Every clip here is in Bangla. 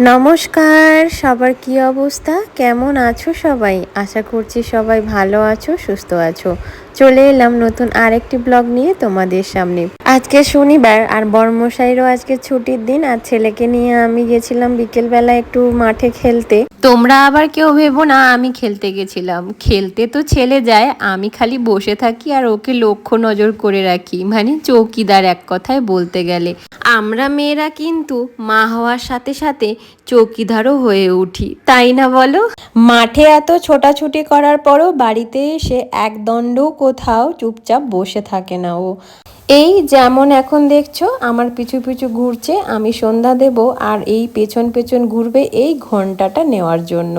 নমস্কার, সবার কি অবস্থা? কেমন আছো সবাই? আশা করছি সবাই ভালো আছো, সুস্থ আছো। চলে এলাম নতুন আরেকটি ব্লগ নিয়ে তোমাদের সামনে। আজকে শনিবার আর বর্মশাইরও আজকে ছুটির দিন আর ছেলেকে নিয়ে আমি গেছিলাম বিকেলবেলা একটু মাঠে খেলতে। তোমরা আবার কেউ ভেবো না, আমি খেলতে গেছিলাম। খেলতে তো ছেলে যায়, আমি খালি বসে থাকি আর ওকে লক্ষ্য নজর করে রাখি। মানে চৌকিদার এক কথায় বলতে গেলে। আমরা মেয়েরা কিন্তু মা হওয়ার সাথে সাথে চৌকিদারও হয়ে উঠি। তাই না বলো? মাঠে এত ছোটাছুটি করার পরও বাড়িতে এসে একদণ্ড কোথাও চুপচাপ বসে থাকে না ও। এই যেমন এখন দেখছ, আমার পিছু পিছু ঘুরছে, আমি সন্ধ্যা দেব আর এই পেছন পেছন ঘুরবে এই ঘন্টাটা নেওয়ার জন্য।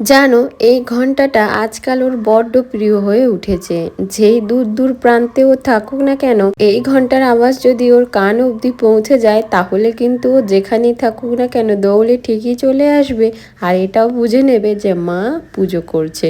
জানো, এই ঘন্টাটা আজকাল ওর বড্ড প্রিয় হয়ে উঠেছে। যেই দূর দূর প্রান্তেও থাকুক না কেন, এই ঘণ্টার আওয়াজ যদি ওর কান অবধি পৌঁছে যায়, তাহলে কিন্তু ও যেখানেই থাকুক না কেন দৌড়ে ঠিকই চলে আসবে। আর এটাও বুঝে নেবে যে মা পুজো করছে।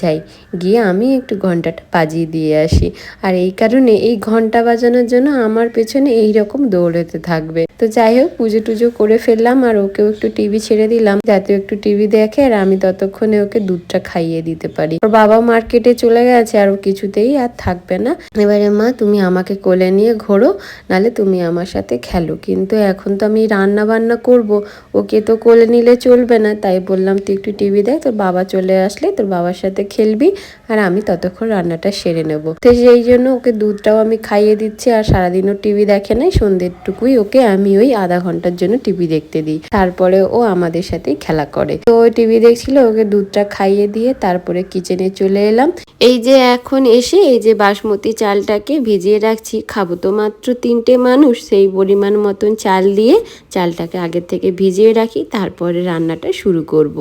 যাই, গিয়ে আমি একটু ঘন্টাটা বাজিয়ে দিয়ে আসি। আর এই কারণে এই ঘণ্টা বাজানোর জন্য আমার পেছনে এই রকম দৌড়াতে থাকবে। তো যাই হোক, পুজো টুজো করে ফেললাম আর ওকেও একটু টিভি ছেড়ে দিলাম। যাতে ও একটু টিভি দেখে আর আমি ততক্ষণে ওকে দুধটা খাইয়ে দিতে পারি। ওর বাবা মার্কেটে চলে গেছে আর ও কিছুতেই আর থাকবে না। এবারে মা, তুমি আমাকে কোলে নিয়ে ঘোরো, নালে তুমি আমার সাথে খেলো। কিন্তু এখন তো আমি রান্না বান্না করব, ওকে তো কোলে নিলে চলবে না। তাই বললাম, তুই একটু টিভি দেখ, তোর বাবা চলে আসলে তোর বাবার সাথে খেলবি আর আমি ততক্ষণ রান্নাটা সেরে নেব। তো সেই জন্য ওকে দুধটাও আমি খাইয়ে দিচ্ছি আর সারাদিনও টিভি দেখে নাই। সন্ধ্যেরটুকুই ওকে আমি ওই আধা ঘণ্টার জন্য টিভি দেখতে দিই। তারপরে ও আমাদের সাথেই খেলা করে। তো টিভি দেখছিল, ওকে দুধটা খাইয়ে দিয়ে তারপরে কিচেনে চলে এলাম এই যে এখন এসে এই যে বাসমতি চালটাকে ভিজিয়ে রাখছি, খাব তো মাত্র তিনটে মানুষ, সেই পরিমাণ মতন চাল দিয়ে চালটাকে আগের থেকে ভিজিয়ে রাখি, তারপরে রান্নাটা শুরু করব।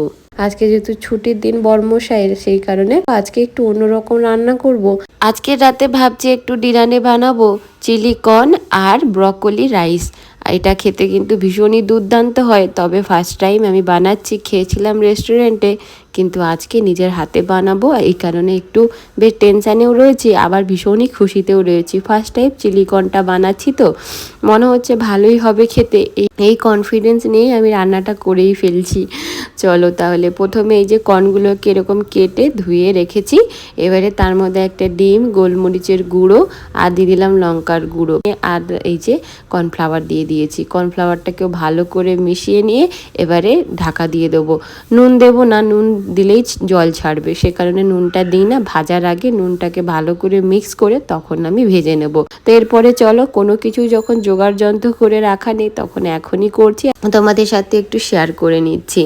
আজকে যেহেতু ছুটির দিন বর্মশাইয়ের, সেই কারণে আজকে একটু অন্যরকম রান্না করব। আজকে রাতে ভাবছি একটু ডিরানে বানাবো, চিলি কর্ন আর ব্রকলি রাইস এটা খেতে কিন্তু ভীষণই দুর্দান্ত হয়। তবে ফার্স্ট টাইম আমি বানাচ্ছি খেয়েছিলাম রেস্টুরেন্টে কিন্তু আজকে নিজের হাতে বানাবো এই কারণে একটু বেশ টেনশানেও রয়েছি, আবার ভীষণই খুশিতেও রয়েছি। ফার্স্ট টাইম চিলি কর্নটা বানাচ্ছি তো, মনে হচ্ছে ভালোই হবে খেতে। এই কনফিডেন্স নিয়েই আমি রান্নাটা করেই ফেলছি। চলো তাহলে প্রথমে এই যে কর্নগুলোকে এরকম কেটে ধুয়ে রেখেছি, এবারে তার মধ্যে একটা ডিম, গোলমরিচের গুঁড়ো আর দিয়ে দিলাম লঙ্কার গুঁড়ো। আর এই যে কর্নফ্লাওয়ার দিয়ে দিয়েছি। কর্নফ্লাওয়ারটাকেও ভালো করে মিশিয়ে নিয়ে এবারে ঢাকা দিয়ে দেবো। নুন দেবো না, নুন দিলেই জল ছাড়বে। সে কারণে নুনটা দিই না, ভাজার আগে নুনটাকে ভালো করে মিক্স করে তখন আমি ভেজে নেব। তো এরপরে চলো, কোনো কিছু যখন জোগাড় যন্ত্র করে রাখা নেই, তখন এখনই করছি। তোমাদের সাথে একটু শেয়ার করে নিচ্ছি।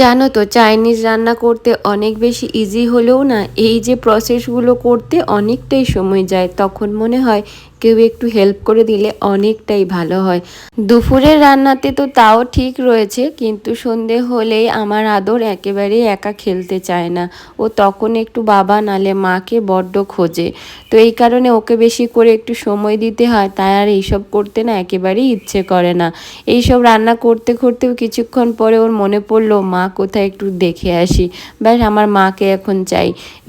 জানো তো চাইনিজ রান্না করতে অনেক বেশি ইজি হলেও না, এই যে প্রসেসগুলো করতে অনেকটাই সময় যায়। তখন মনে হয় কেউ একটু হেল্প করে দিলে অনেকটাই ভালো হয়। দুপুরের রান্নাতে তো তাও ঠিক রয়েছে, কিন্তু সন্ধে হলেই আমার আদর একেবারেই একা খেলতে চায় না। ও তখন একটু বাবা নালে মাকে বড্ড খোঁজে। তো এই কারণে ওকে বেশি করে একটু সময় দিতে হয়, তাই আর এইসব করতে না একেবারেই ইচ্ছে করে না। এইসব রান্না করতে করতেও কিছুক্ষণ পরে ওর মনে পড়ল, মা, কোথায় একটু দেখে আসি। ব্যাস, আমার মাকে এখন চাই।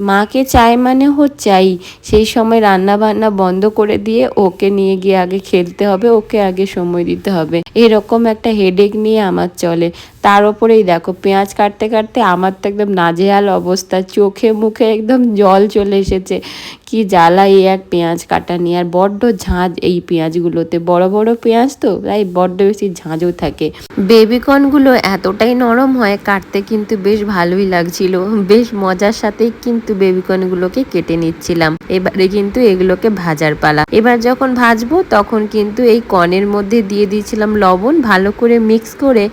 মাকে চাই মানে হো চাই সেই সময় রান্না বান্না বন্ধ করে দিয়ে ওকে নিয়ে গিয়ে আগে খেলতে হবে, ওকে আগে সময় দিতে হবে। এরকম একটা হেডেক নিয়ে আমার চলে। তার ওপরেই দেখো, পেঁয়াজ কাটতে কাটতে আমার তো একদম নাজেহাল অবস্থা, চোখে মুখে একদম জল চলে এসেছে। কি জ্বালা এই এক পেঁয়াজ কাটা নিয়ে? আর বড্ড ঝাঁঝ এই পেঁয়াজগুলোতে। বড় বড় পেঁয়াজ তো? তাই বড্ড বেশি ঝাঁঝও থাকে। বেবিকর্নগুলো এতটাই নরম হয়, কাটতে কিন্তু বেশ ভালোই লাগছিল। বেশ মজার সাথেই কিন্তু বেবিকর্নগুলোকে কেটে নিচ্ছিলাম। এবারে কিন্তু এগুলোকে ভাজার পালা। এবার যখন ভাজবো, তখন কিন্তু এই কনের মধ্যে দিয়ে দিয়েছিলাম লবণ, ভালো করে মিক্স করে।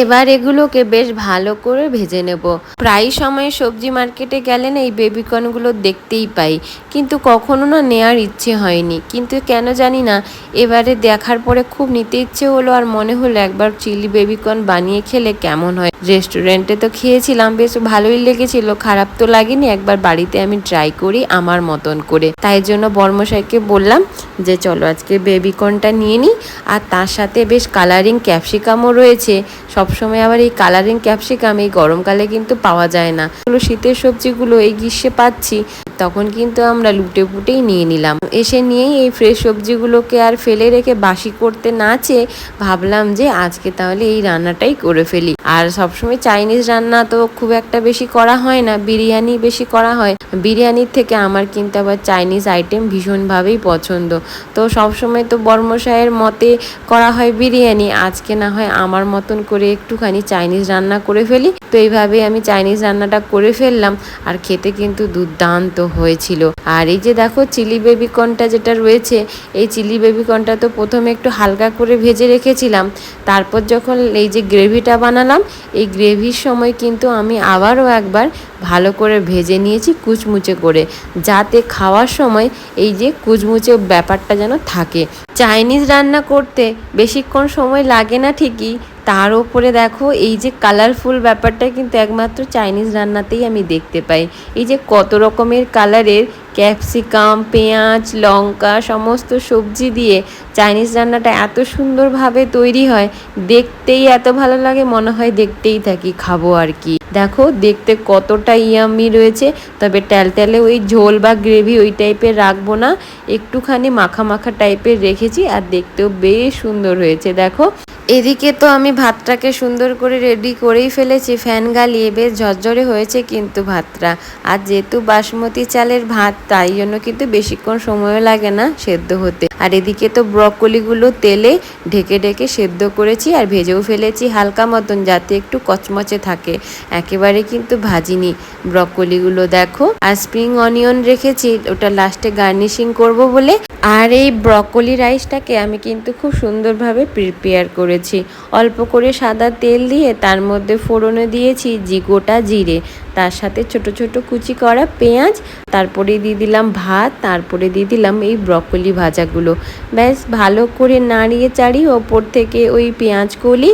এবার এগুলোকে বেশ ভালো করে ভেজে নেব। প্রায় সময় সবজি মার্কেটে গেলে না এই বেবিকর্নগুলো দেখতেই পাই। কিন্তু কখনো না নেয়ার ইচ্ছে হয়নি। কিন্তু কেন জানি না, এবারে দেখার পরে খুব নিতে ইচ্ছে হলো আর মনে হলো একবার চিলি বেবিকর্ন বানিয়ে খেলে কেমন হয়। রেস্টুরেন্টে তো খেয়েছিলাম, বেশ ভালোই লেগেছিল, খারাপ তো লাগেনি, একবার বাড়িতে আমি ট্রাই করি আমার মতন করে। তাই জন্য বর্মশাইকে বললাম যে, চলো আজকে বেবিকর্নটা নিয়ে নিই। আর তার সাথে বেশ কালারিং ক্যাপসিকামও রয়েছে। সবসময় আবার এই কালারিং ক্যাপসিকাম এই গরমকালে কিন্তু পাওয়া যায় না। শীতের সবজিগুলো এই গ্রীষ্মে পাচ্ছি। তখন কিন্তু আমরা লুটে পুটেই নিয়ে নিলাম। এসে নিয়েই এই ফ্রেশ সবজিগুলোকে আর ফেলে রেখে বাসি করতে না চেয়ে ভাবলাম যে আজকে তাহলে এই রান্নাটাই করে ফেলি। আর সবসময় চাইনিজ রান্না তো খুব একটা বেশি করা হয় না, বিরিয়ানি বেশি করা হয়। বিরিয়ানির থেকে আমার কিন্তু আবার চাইনিজ আইটেম ভীষণভাবেই পছন্দ। তো সবসময় তো বর্মশায়ের মতে করা হয় বিরিয়ানি, আজকে না হয় আমার মতন করে একটুখানি চাইনিজ রান্না করে ফেলি। তো এইভাবে আমি চাইনিজ রান্নাটা করে ফেললাম। আর খেতে কিন্তু দুর্দান্ত। হয়েছিল। আর এই যে দেখো চিলি বেবিকর্নটা যেটা রয়েছে, এই চিলি বেবিকর্নটা তো প্রথমে একটু হালকা করে ভেজে রেখেছিলাম। তারপর যখন এই যে গ্রেভিটা বানালাম, এই গ্রেভির সময় কিন্তু আমি আবারও একবার ভালো করে ভেজে নিয়েছি কুচমুচে করে, যাতে খাওয়ার সময় এই যে কুচমুচে ব্যাপারটা যেন থাকে। চাইনিজ রান্না করতে বেশিক্ষণ সময় লাগে না ঠিকই তার ওপরে দেখো, এই যে কালারফুল ব্যাপারটা কিন্তু একমাত্র চাইনিজ রান্নাতেই আমি দেখতে পাই। এই যে কত রকমের কালারের ক্যাপসিকাম পেঁয়াজ, লঙ্কা, সমস্ত সবজি দিয়ে চাইনিজ রান্নাটা এত সুন্দরভাবে তৈরি হয়, দেখতেই এত ভালো লাগে, মনে হয় দেখতেই থাকি, খাব আর কি। দেখো, দেখতে কতটা ইয়ামি রয়েছে, তবে ট্যালট্যালে ওই ঝোল বা গ্রেভি ওই টাইপের রাখব না। একটুখানি মাখা মাখা টাইপের রেখেছি আর দেখতেও বেশ সুন্দর হয়েছে। দেখো এদিকে তো আমি ভাতটাকে সুন্দর করে রেডি করেই ফেলেছি। ফ্যান গালিয়ে বেশ ঝরঝরে হয়েছে কিন্তু ভাতটা। আর যেহেতু বাসমতি চালের ভাত, তাই জন্য কিন্তু বেশিক্ষণ সময়ও লাগে না সেদ্ধ হতে। আর এদিকে তো ব্রকলিগুলো তেলে ঢেকে ঢেকে সেদ্ধ করেছি আর ভেজেও ফেলেছি হালকা মতন যাতে একটু কচমচে থাকে। একেবারে কিন্তু ভাজিনি। ব্রকলিগুলো দেখো। আর স্প্রিং অনিয়ন রেখেছি, ওটা লাস্টে গার্নিশিং করব বলে। আর এই ব্রকলি রাইসটাকে আমি কিন্তু খুব সুন্দরভাবে প্রিপেয়ার করেছি। অল্প করে সাদা তেল দিয়ে তার মধ্যে ফোড়নে দিয়েছি জি গোটা জিরে। তার সাথে ছোট ছোট কুচি করা পেঁয়াজ, তারপরে দিয়ে দিলাম ভাত, তারপরে দিয়ে দিলাম এই ব্রকলি ভাজাগুলো। ব্যাস, ভালো করে নাড়িয়ে চাড়িয়ে ওপর থেকে ওই পেঁয়াজ কলি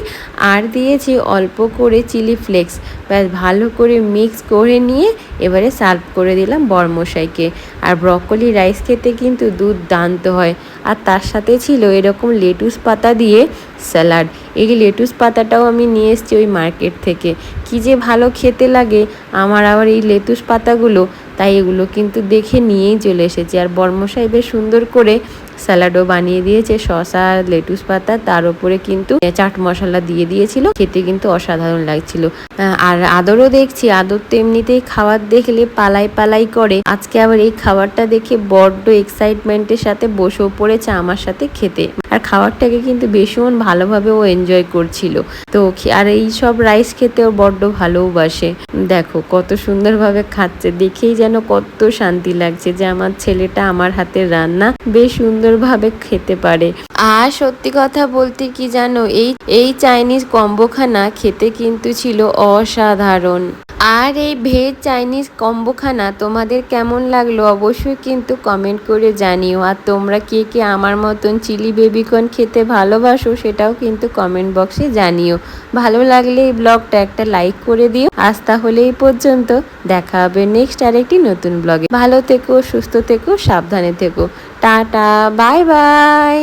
আর দিয়েছি অল্প করে চিলি ফ্লেক্স। ব্যাস, ভালো করে মিক্স করে নিয়ে এবারে সার্ভ করে দিলাম বরমশাইকে। আর ব্রকলি রাইস খেতে কিন্তু দুধ দান্ত হয়। আর তার সাথে ছিল এরকম লেটুস পাতা দিয়ে স্যালাড। এই লেটুস পাতাটাও আমি নিয়ে এসেছি ওই মার্কেট থেকে। কি যে ভালো খেতে লাগে। আমার আবার এই লেটুস পাতাগুলো, তাই এগুলো কিন্তু দেখে নিয়েই চলে এসেছি। আর বর্মসাহেবের সুন্দর করে স্যালাডও বানিয়ে দিয়েছে, শসা, লেটুস পাতা, তার উপরে কিন্তু চাট মশলা দিয়ে দিয়েছিল। খেতে কিন্তু অসাধারণ লাগছিল। আর আদরও দেখছি, আদর তো এমনিতেই খাবার দেখলে পালাই পালাই করে। আজকে আবার এই খাবারটা দেখে বড্ড এক্সাইটমেন্টের সাথে বসেও পড়েছে আমার সাথে খেতে। আর খাবারটাকে কিন্তু ভীষণ ভালোভাবে ও এনজয় করছিল। তো আর এই সব রাইস খেতে ও বড্ড ভালোবাসে। দেখো কত সুন্দরভাবে খাচ্ছে, দেখেই যেন কত শান্তি লাগছে যে আমার ছেলেটা আমার হাতের রান্না বেশ সুন্দরভাবে খেতে পারে। আর সত্যি কথা বলতে কি জানো, এই এই চাইনিজ কম্বোখানা খেতে কিন্তু ছিল অসাধারণ। আর এই ভেজ চাইনিজ কম্বোখানা তোমাদের কেমন লাগল অবশ্যই কিন্তু কমেন্ট করে জানিও। আর তোমরা কে কে আমার মতন চিলি বেবিকর্ন খেতে ভালোবাসো সেটাও কিন্তু কমেন্ট বক্সে জানিও। ভালো লাগলে এই ব্লগটা একটা লাইক করে দিও। আজ তাহলে এই পর্যন্ত দেখা হবে নেক্সট আরেকটি নতুন ব্লগে। ভালো থেকো, সুস্থ থেকো, সাবধানে থেকো। Tata bye bye.